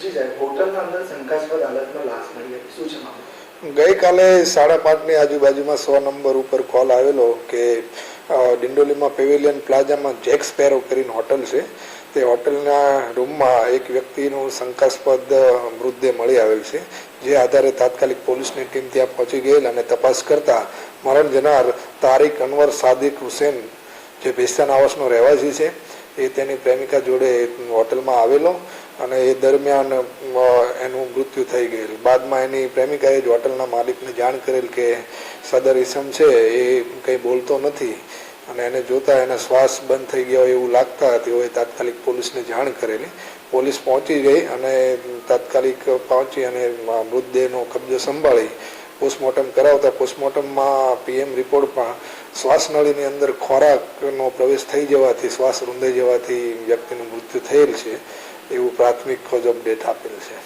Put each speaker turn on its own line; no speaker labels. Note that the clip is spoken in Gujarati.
જી સાહેબ, હોટલના અંદર શંકાસ્પદ
ગઈકાલે સાડા પાંચની આજુબાજુમાં સો નંબર ઉપર કોલ આવેલો કે ડિંડોલીમાં પેવેલિયન પ્લાઝામાં જેક સ્પેરો કરીને હોટલ છે. તે હોટલના રૂમમાં એક વ્યક્તિનું શંકાસ્પદ મૃતદેહ મળી આવેલ છે. જે આધારે તાત્કાલિક પોલીસની ટીમ ત્યાં પહોંચી ગયેલ અને તપાસ કરતા મરણ જનાર તારીક અનવર સાદિક હુસેન, જે ભેસ્તાન આવાસનો રહેવાસી છે, એ તેની પ્રેમિકા જોડે હોટલમાં આવેલો. અને એ દરમિયાન એનું મૃત્યુ થઈ ગયેલ. બાદમાં એની પ્રેમિકાએ જ હોટલના માલિકને જાણ કરેલ કે સદર ઈસમ છે, એ કંઈ બોલતો નથી. અને એને જોતા એના શ્વાસ બંધ થઈ ગયા હોય એવું લાગતા તેઓએ તાત્કાલિક પોલીસને જાણ કરેલી. પોલીસ પહોંચી ગઈ અને તાત્કાલિક પહોંચી અને મૃતદેહનો કબજો સંભાળી પોસ્ટમોર્ટમ કરાવતા પોસ્ટમોર્ટમમાં પીએમ રિપોર્ટમાં શ્વાસનળીની અંદર ખોરાકનો પ્રવેશ થઈ જવાથી, શ્વાસ રૂંધાઈ જવાથી વ્યક્તિનું મૃત્યુ થયેલ છે. એવું પ્રાથમિક ખોજ અપડેટ આપેલ છે.